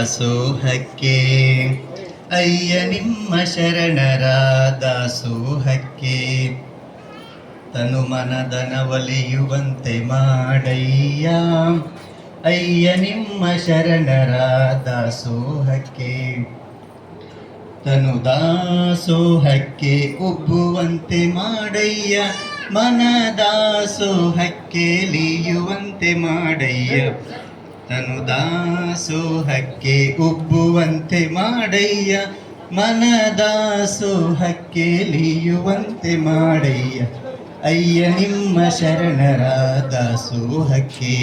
ದಾಸೋಹಕ್ಕೆ ಅಯ್ಯ ನಿಮ್ಮ ಶರಣರ ದಾಸೋಹಕ್ಕೆ. ತನು ಮನದನ ಒಲಿಯುವಂತೆ ಮಾಡಯ್ಯ. ಅಯ್ಯ ನಿಮ್ಮ ಶರಣರ ದಾಸೋಹಕ್ಕೆ. ತನು ದಾಸೋಹಕ್ಕೆ ಉಬ್ಬುವಂತೆ ಮಾಡಯ್ಯ. ಮನ ದಾಸೋಹಕ್ಕೆ ಲಿಯುವಂತೆ ಮಾಡಯ್ಯ. ತನು ದಾಸೋಹಕ್ಕೆ ಉಬ್ಬುವಂತೆ ಮಾಡಯ್ಯ ಮನ ದಾಸೋಹಕ್ಕೆ ಲಿಯುವಂತೆ ಮಾಡಯ್ಯ. ಅಯ್ಯ, ನಿಮ್ಮ ಶರಣರ ದಾಸೋಹಕ್ಕೆ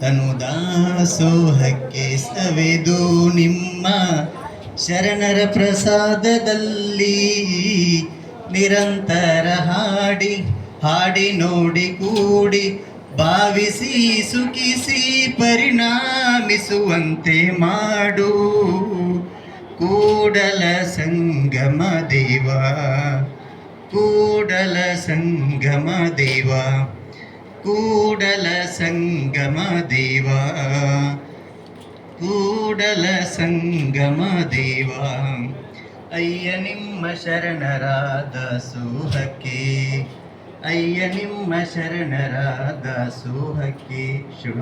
ತನು ದಾಸೋಹಕ್ಕೆ ಸವೆದು ನಿಮ್ಮ ಶರಣರ ಪ್ರಸಾದದಲ್ಲಿ ನಿರಂತರ ಹಾಡಿ ಹಾಡಿ ನೋಡಿ ಕೂಡಿ ಭಾವಿಸಿ ಸುಖಿಸಿ ಪರಿಣಾಮಿಸುವಂತೆ ಮಾಡು. ಕೂಡಲ ಸಂಗಮ ದೇವ, ಕೂಡಲ ಸಂಗಮ ದೇವ, ಕೂಡಲ ಸಂಗಮ ದೇವ, ಕೂಡಲ ಸಂಗಮ ದೇವ. ಅಯ್ಯ ನಿಮ್ಮ ಶರಣರಾದ ದಾಸೋಹಕ್ಕೆ ಅಯ್ಯ ನಿಮ್ಮ ಶರಣರ ದಾಸೋಹಕ್ಕೆ ಶುಭ.